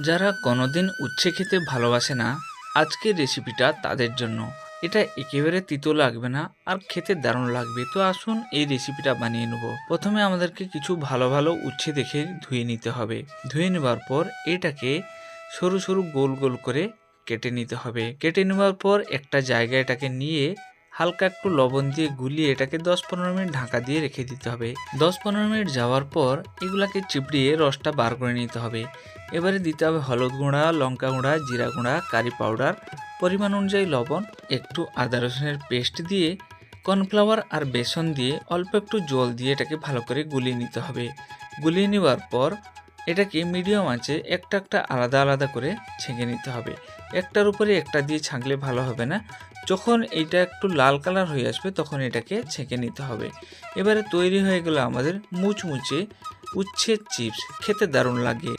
যারা কোনোদিন উচ্ছে খেতে ভালোবাসে না, আজকের রেসিপিটা তাদের জন্য। এটা একেবারে তিতো লাগবে না আর খেতে দারুণ লাগবে। তো আসুন এই রেসিপিটা বানিয়ে নেব। প্রথমে আমাদেরকে কিছু ভালো ভালো উচ্ছে দেখে ধুয়ে নিতে হবে। ধুয়ে নেবার পর এটাকে সরু সরু গোল গোল করে কেটে নিতে হবে। কেটে নেওয়ার পর একটা জায়গায় এটাকে নিয়ে হালকা একটু লবণ দিয়ে গুলিয়ে এটাকে দশ পনেরো মিনিট ঢাকা দিয়ে রেখে দিতে হবে। দশ পনেরো মিনিট যাওয়ার পর এগুলাকে চিপড়িয়ে রসটা বার করে নিতে হবে। এবারে দিতে হবে হলুদ গুঁড়া, লঙ্কা গুঁড়া, জিরা গুঁড়া, কারি পাউডার। পরিমাণ অনুযায়ী লবণ, একটু আদা রসুনের পেস্ট দিয়ে, কর্নফ্লাওয়ার আর বেসন দিয়ে অল্প একটু জল দিয়ে এটাকে ভালো করে গুলিয়ে নিতে হবে। গুলিয়ে নেওয়ার পর এটাকে মিডিয়াম আঁচে একটা একটা আলাদা আলাদা করে ছেঁকে নিতে হবে। একটার উপরে একটা দিয়ে ছাঁকলে ভালো হবে না। যখন এটা একটু লাল কালার হয়ে আসবে, তখন এটাকে ছেঁকে নিতে হবে। এবারে তৈরি হয়ে গেল আমাদের মুচমুচে উচ্ছের চিপস খেতে দারুণ লাগে।